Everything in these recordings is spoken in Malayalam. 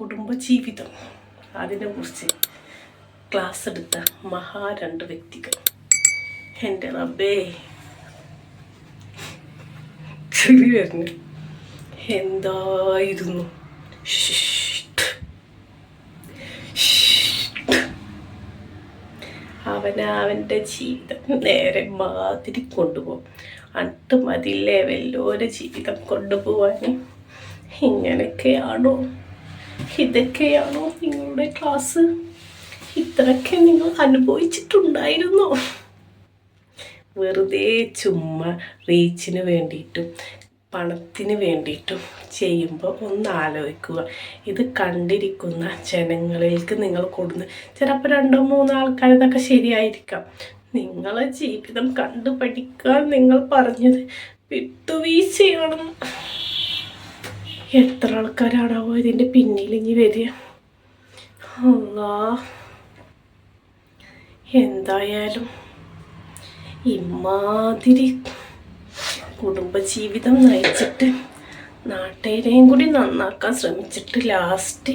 കുടുംബജീവിതം അതിനെക്കുറിച്ച് ക്ലാസ് എടുത്ത മഹാ രണ്ട് വ്യക്തികൾ. എന്റെ റബ്ബേ. ചെറിയ വരുന്നു. എന്തായിരുന്നു. അവനവന്റെ ജീവിതം നേരെ മാതിരി കൊണ്ടുപോകും. അട്ട് മതില്ലേ വല്ലോരെ ജീവിതം കൊണ്ടുപോവാൻ. ഇങ്ങനെയൊക്കെയാണോ? ഇതൊക്കെയാണോ നിങ്ങളുടെ ക്ലാസ് ഇത്രയൊക്കെ നിങ്ങൾ അനുഭവിച്ചിട്ടുണ്ടായിരുന്നോ? വെറുതെ ചുമ്മാ റീച്ചിന് വേണ്ടിയിട്ടും പണത്തിന് വേണ്ടിയിട്ടും ചെയ്യുമ്പോൾ ഒന്ന് ആലോചിക്കുക. ഇത് കണ്ടിരിക്കുന്ന ജനങ്ങളിലേക്ക് നിങ്ങൾ കൊടുന്ന് ചിലപ്പോൾ രണ്ടോ മൂന്നോ ആൾക്കാർ ഇതൊക്കെ ശരിയായിരിക്കാം. നിങ്ങളെ ജീവിതം കണ്ടു പഠിക്കാൻ നിങ്ങൾ പറഞ്ഞത് വിട്ടുവീഴ്ചയാണെന്ന്. എത്ര ആൾക്കാരാണാവോ ഇതിന്റെ പിന്നിൽ ഇനി വരിക? എന്തായാലും ഇമാതിരി കുടുംബജീവിതം നയിച്ചിട്ട് നാട്ടുകാരെയും കൂടി നന്നാക്കാൻ ശ്രമിച്ചിട്ട് ലാസ്റ്റ്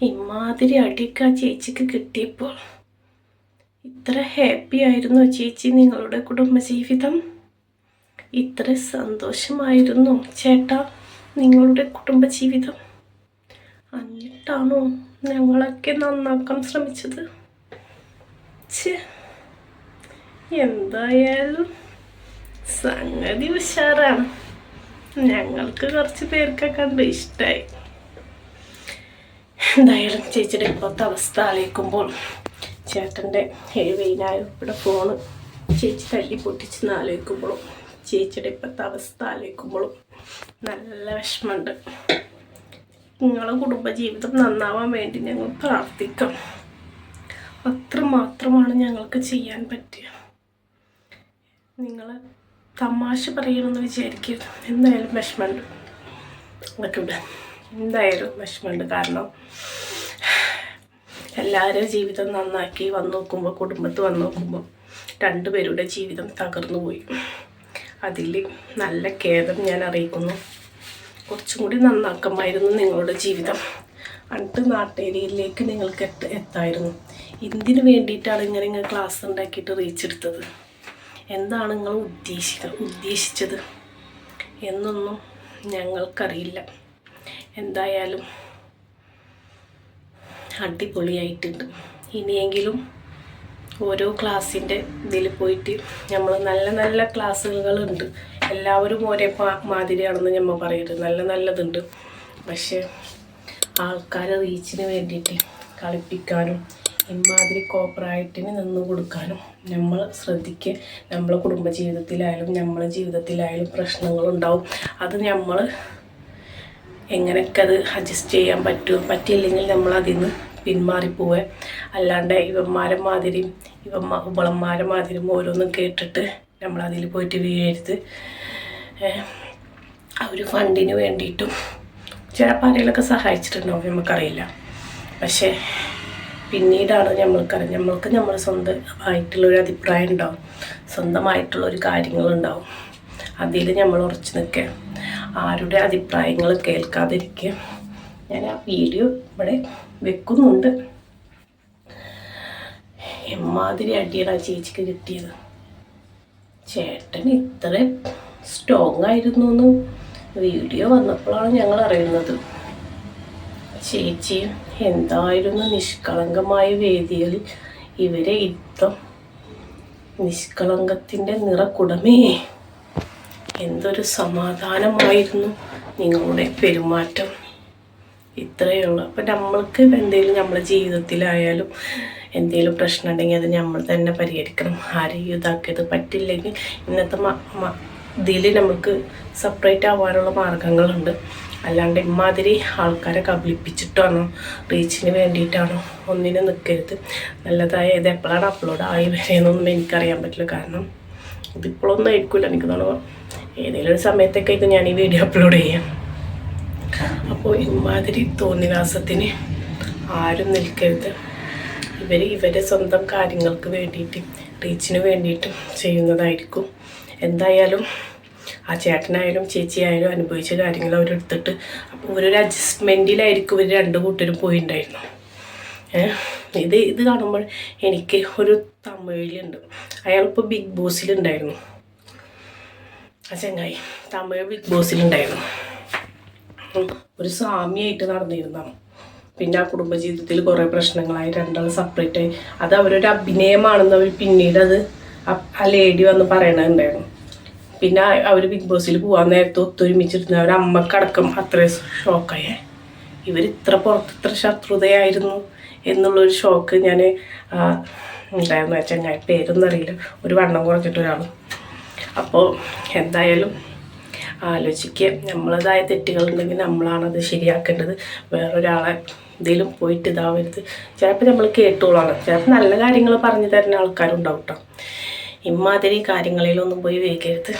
ഇമാതിരി അടിയൊക്കെ ആ ചേച്ചിക്ക് കിട്ടിയപ്പോൾ ഇത്ര ഹാപ്പി ആയിരുന്നു ചേച്ചി നിങ്ങളുടെ കുടുംബജീവിതം. ഇത്ര സന്തോഷമായിരുന്നു. ചേട്ടാ നിങ്ങളുടെ കുടുംബജീവിതം എന്നിട്ടാണോ ഞങ്ങളൊക്കെ നന്നാക്കാൻ ശ്രമിച്ചത്? എന്തായാലും സംഗതി ഉഷാറാണ്. ഞങ്ങൾക്ക് കുറച്ച് പേർക്കൊക്കെ കണ്ട് ഇഷ്ടമായി എന്തായാലും ചേച്ചിയുടെ ഇപ്പോഴത്തെ അവസ്ഥ ആലോചിക്കുമ്പോൾ ചേട്ടന്റെ എഴുപതിനായിരം ഇവിടെ ഫോണ് ചേച്ചി തല്ലി പൊട്ടിച്ചെന്ന് ആലോചിക്കുമ്പോഴും ചേച്ചിയുടെ ഇപ്പോഴത്തെ അവസ്ഥ ആലോചിക്കുമ്പോഴും നല്ല വിഷമമുണ്ട്. നിങ്ങളെ കുടുംബജീവിതം നന്നാവാൻ വേണ്ടി ഞങ്ങൾ പ്രാർത്ഥിക്കാം. അത്രമാത്രമാണ് ഞങ്ങൾക്ക് ചെയ്യാൻ പറ്റുക നിങ്ങൾ തമാശ പറയണമെന്ന് വിചാരിക്കരുത്. എന്തായാലും വിഷമമുണ്ട്. അതൊക്കെ എന്തായാലും വിഷമമുണ്ട്. കാരണം എല്ലാവരും ജീവിതം നന്നാക്കി വന്നു നോക്കുമ്പോൾ കുടുംബത്ത് വന്നു നോക്കുമ്പോൾ രണ്ടുപേരുടെ ജീവിതം തകർന്നു പോയി അതിൽ നല്ല ഖേദം ഞാൻ അറിയിക്കുന്നു. കുറച്ചും കൂടി നന്നാക്കമായിരുന്നു നിങ്ങളുടെ ജീവിതം. അടുത്ത നാട്ടേരിയയിലേക്ക് നിങ്ങൾക്ക് എത്ത എത്തായിരുന്നു. എന്തിനു വേണ്ടിയിട്ടാണ് ഇങ്ങനെ ഇങ്ങനെ ക്ലാസ് ഉണ്ടാക്കിയിട്ട് റീച്ച് എടുത്തത്? എന്താണ് നിങ്ങൾ ഉദ്ദേശിക്ക ഉദ്ദേശിച്ചത്? എന്നൊന്നും ഞങ്ങൾക്കറിയില്ല. എന്തായാലും അടിപൊളിയായിട്ടുണ്ട്. ഇനിയെങ്കിലും ഓരോ ക്ലാസ്സിന്റെ ഇതിൽ പോയിട്ട് നമ്മൾ നല്ല നല്ല ക്ലാസ്സുകളുണ്ട്. എല്ലാവരും ഒരേ മാതിരിയാണെന്ന് നമ്മൾ പറയരുത് നല്ല നല്ലതുണ്ട്. പക്ഷേ ആൾക്കാരെ റീച്ചിന് വേണ്ടിയിട്ട് കളിപ്പിക്കാനും ഇമാതിരി കോപ്പറായിട്ടിന് നിന്ന് കൊടുക്കാനും നമ്മൾ ശ്രദ്ധിക്കുക നമ്മളെ കുടുംബജീവിതത്തിലായാലും നമ്മളെ ജീവിതത്തിലായാലും പ്രശ്നങ്ങളുണ്ടാവും. അത് നമ്മൾ എങ്ങനെയൊക്കെ അത് അഡ്ജസ്റ്റ് ചെയ്യാൻ പറ്റുമോ പറ്റിയില്ലെങ്കിൽ നമ്മൾ അതിൽ നിന്ന് പിന്മാറിപ്പോവുക അല്ലാണ്ട് ഇവന്മാരെ മാതിരി ഇവന്മാ ഇവളന്മാരെ മാതിരി ഓരോന്നും കേട്ടിട്ട് നമ്മൾ അതിൽ പോയിട്ട് വീഴരുത് ആ ഒരു ഫണ്ടിന് വേണ്ടിയിട്ടും ചിലപ്പോൾ ആരെങ്കിലുമൊക്കെ സഹായിച്ചിട്ടുണ്ടാവും നമുക്കറിയില്ല. പക്ഷേ പിന്നീടാണ് നമ്മൾക്കറിയാം നമ്മൾക്ക് നമ്മൾ സ്വന്തമായിട്ടുള്ളൊരു അഭിപ്രായം ഉണ്ടാവും. സ്വന്തമായിട്ടുള്ളൊരു കാര്യങ്ങളുണ്ടാവും അതിൽ നമ്മൾ ഉറച്ചു നിൽക്കുക. ആരുടെ അഭിപ്രായങ്ങൾ കേൾക്കാതിരിക്കുക. ഞാൻ ആ വീഡിയോ ഇവിടെ വെക്കുന്നുണ്ട്. എമ്മാതിരി അടിയാണ് ആ ചേച്ചിക്ക് കിട്ടിയത്. ചേട്ടൻ ഇത്ര സ്ട്രോങ് ആയിരുന്നു എന്ന് വീഡിയോ വന്നപ്പോഴാണ് ഞങ്ങൾ അറിയുന്നത്. ചേച്ചി എന്തായിരുന്നു നിഷ്കളങ്കമായ വേദിയിൽ ഇവരെ ഇത്തം നിഷ്കളങ്കത്തിന്റെ നിറക്കുടമേ. എന്തൊരു സമാധാനമായിരുന്നു നിങ്ങളുടെ പെരുമാറ്റം. ഇത്രയേ ഉള്ളൂ. അപ്പം നമ്മൾക്ക് എന്തെങ്കിലും നമ്മുടെ ജീവിതത്തിലായാലും എന്തെങ്കിലും പ്രശ്നം ഉണ്ടെങ്കിൽ അത് നമ്മൾ തന്നെ പരിഹരിക്കണം. ആരെയും ഇതാക്കിയത് പറ്റില്ലെങ്കിൽ ഇന്നത്തെ ഇതിൽ നമുക്ക് സെപ്പറേറ്റ് ആവാനുള്ള മാർഗങ്ങളുണ്ട്. അല്ലാണ്ട് ഇമാതിരി ആൾക്കാരെ കബളിപ്പിച്ചിട്ടാണോ റീച്ചിന് വേണ്ടിയിട്ടാണോ ഒന്നിനും നിൽക്കരുത് നല്ലതായ ഇത് എപ്പോഴാണ് അപ്ലോഡ് ആയി വരെയെന്നൊന്നും എനിക്കറിയാൻ പറ്റില്ല. കാരണം ഇതിപ്പോഴൊന്നും ആയിരിക്കില്ല എനിക്ക് തോന്നുന്നു ഏതെങ്കിലും ഒരു സമയത്തൊക്കെ ഇത് ഞാൻ ഈ വീഡിയോ അപ്ലോഡ് ചെയ്യാം. അപ്പോൾ ഇമാതിരി തോന്നിവാസത്തിന് ആരും നിൽക്കരുത്. ഇവർ ഇവരെ സ്വന്തം കാര്യങ്ങൾക്ക് വേണ്ടിയിട്ട് റീച്ചിന് വേണ്ടിയിട്ടും ചെയ്യുന്നതായിരിക്കും. എന്തായാലും ആ ചേട്ടനായാലും ചേച്ചിയായാലും അനുഭവിച്ച കാര്യങ്ങൾ അവരെടുത്തിട്ട് അപ്പോൾ ഒരു അഡ്ജസ്റ്റ്മെന്റിലായിരിക്കും ഇവർ രണ്ട് കൂട്ടരും പോയിണ്ടായിരുന്നു. ഇത് ഇത് കാണുമ്പോൾ എനിക്ക് ഒരു തമിഴിലുണ്ട്. അയാളിപ്പോൾ ബിഗ് ബോസിലുണ്ടായിരുന്നു. ആ ചങ്ങായി തമിഴ് ബിഗ് ബോസിലുണ്ടായിരുന്നു. ഒരു സ്വാമിയായിട്ട് നടന്നിരുന്നതാണ്. പിന്നെ ആ കുടുംബജീവിതത്തിൽ കുറേ പ്രശ്നങ്ങളായി രണ്ടാൾ സെപ്പറേറ്റ് ആയി. അത് അവരൊരു അഭിനയമാണെന്ന് അവർ പിന്നീട് അത് ആ- ലേഡി വന്ന് പറയണുണ്ടായിരുന്നു. പിന്നെ അവർ ബിഗ് ബോസിൽ പോകാൻ നേരത്തെ ഒത്തൊരുമിച്ചിരുന്ന അവർ അമ്മക്കടക്കം അത്രയും ഷോക്കായേ ഇവർ ഇത്ര പുറത്ത് ഇത്ര ശത്രുതയായിരുന്നു എന്നുള്ളൊരു ഷോക്ക് ഞാൻ ഉണ്ടായിരുന്നു വെച്ചാൽ പേരൊന്നും അറിയില്ല. ഒരു വണ്ണം കുറച്ചിട്ട് ഒരാൾ അപ്പോൾ എന്തായാലും ആലോചിക്കുക. നമ്മളതായ തെറ്റുകളുണ്ടെങ്കിൽ നമ്മളാണത് ശരിയാക്കേണ്ടത്. വേറൊരാളെ എന്തെങ്കിലും പോയിട്ട് ഇതാവരുത്. ചിലപ്പോൾ നമ്മൾ കേട്ടോളാണ്. ചിലപ്പോൾ നല്ല കാര്യങ്ങൾ പറഞ്ഞു തരുന്ന ആൾക്കാരുണ്ടാവും കേട്ടോ ഇമാതിരി കാര്യങ്ങളിലൊന്നും പോയി വേഗരുത്.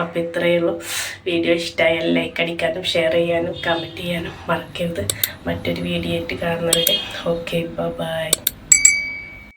അപ്പോൾ ഇത്രയേ ഉള്ളൂ. വീഡിയോ ഇഷ്ടമായാൽ ലൈക്ക് അടിക്കാനും ഷെയർ ചെയ്യാനും കമന്റ് ചെയ്യാനും മറക്കരുത്. മറ്റൊരു വീഡിയോ ആയിട്ട് കാണുന്നവരെ. Okay bye